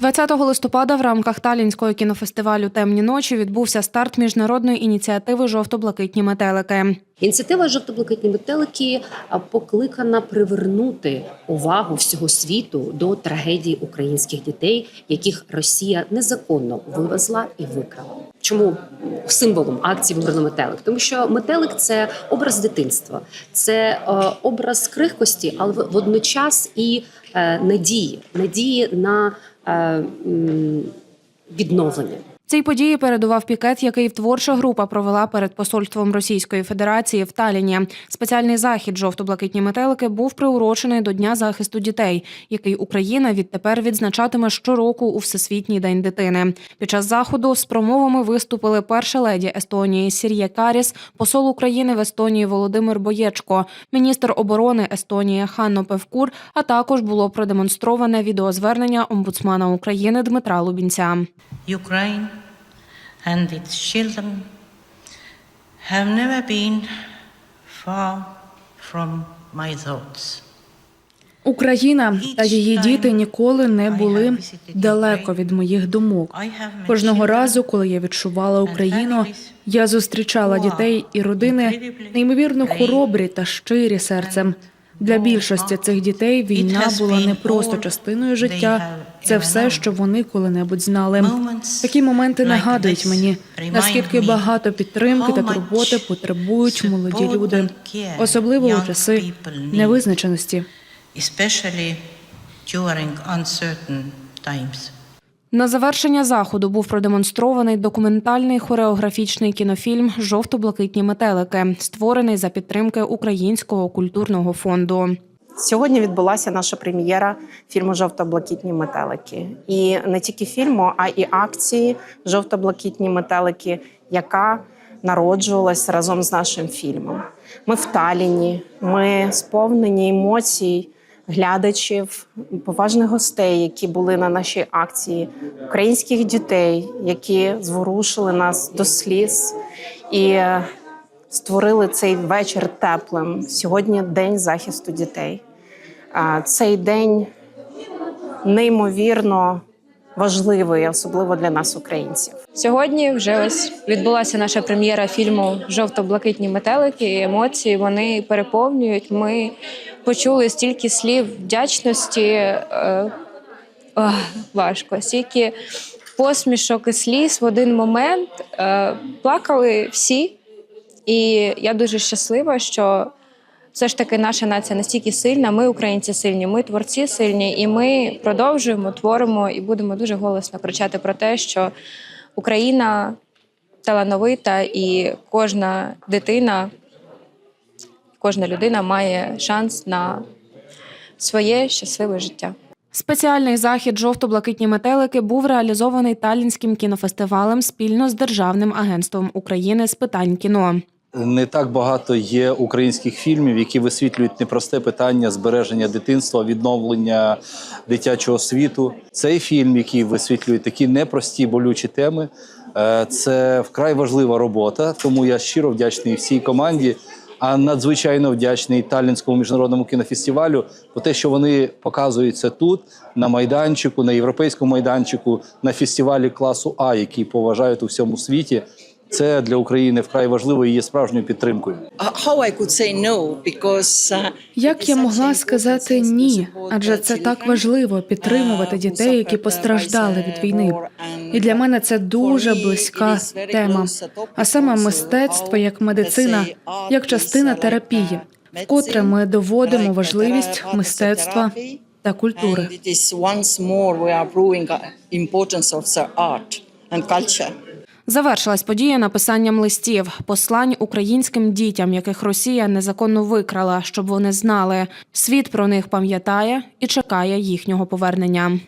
20 листопада в рамках Талінського кінофестивалю Темні ночі відбувся старт міжнародної ініціативи Жовто-блакитні метелики. Ініціатива жовто-блакитні метелики покликана привернути увагу всього світу до трагедії українських дітей, яких Росія незаконно вивезла і викрала. Чому символом акції вибрано метелик? Тому що метелик це образ дитинства, це е, образ крихкості, але водночас і е, надії, надії на відновлення. Цій події передував пікет, який творча група провела перед посольством Російської Федерації в Таліні. Спеціальний захід жовто-блакитні метелики був приурочений до Дня захисту дітей, який Україна відтепер відзначатиме щороку у Всесвітній день дитини. Під час заходу з промовами виступили перша леді Естонії Сір'є Каріс, посол України в Естонії Володимир Боєчко, міністр оборони Естонії Ханно Певкур. А також було продемонстроване відеозвернення омбудсмана України Дмитра Лубінця. Ukraine and its children have never been far from my thoughts. Україна та її діти ніколи не були далеко від моїх думок. Кожного разу, коли я відчувала Україну, я зустрічала дітей і родини неймовірно хоробрі та щирі серцем. Для більшості цих дітей війна була не просто частиною життя, це все, що вони коли-небудь знали. Такі моменти нагадують мені, наскільки багато підтримки та турботи потребують молоді люди, особливо у часи невизначеності. На завершення заходу був продемонстрований документальний хореографічний кінофільм Жовто-блакитні метелики, створений за підтримки Українського культурного фонду. Сьогодні відбулася наша прем'єра фільму Жовто-блакитні метелики. І не тільки фільму, а і акції Жовто-блакитні метелики, яка народжувалась разом з нашим фільмом. Ми в Таліні, ми сповнені емоцій глядачів, поважних гостей, які були на нашій акції, українських дітей, які зворушили нас до сліз. І е, створили цей вечір теплим. Сьогодні день захисту дітей. Цей день неймовірно важливий, особливо для нас, українців. Сьогодні вже ось відбулася наша прем'єра фільму Жовто-блакитні метелики. І емоції вони переповнюють. Ми почули стільки слів вдячності. Е, ох, важко, стільки посмішок і сліз в один момент. Е, плакали всі. І я дуже щаслива, що все ж таки наша нація настільки сильна. Ми, українці, сильні, ми творці сильні, і ми продовжуємо, творимо і будемо дуже голосно кричати про те, що Україна талановита, і кожна дитина, кожна людина має шанс на своє щасливе життя. Спеціальний захід Жовто-блакитні метелики був реалізований Талінським кінофестивалем спільно з Державним агентством України з питань кіно. Не так багато є українських фільмів, які висвітлюють непросте питання збереження дитинства, відновлення дитячого світу. Цей фільм, який висвітлює такі непрості болючі теми, е, це вкрай важлива робота. Тому я щиро вдячний всій команді. А надзвичайно вдячний Таллінському міжнародному кінофестивалю про те, що вони показуються тут, на майданчику, на європейському майданчику, на фестивалі класу А, який поважають у всьому світі. Це для України вкрай важливо і є справжньою підтримкою. because uh, Як я могла сказати ні? Адже це так важливо підтримувати дітей, які постраждали від війни. І для мене це дуже близька тема. А саме мистецтво як медицина, як частина терапії, вкотре ми доводимо важливість мистецтва та культури. And culture. Завершилась подія написанням листів, послань українським дітям, яких Росія незаконно викрала, щоб вони знали. Світ про них пам'ятає і чекає їхнього повернення.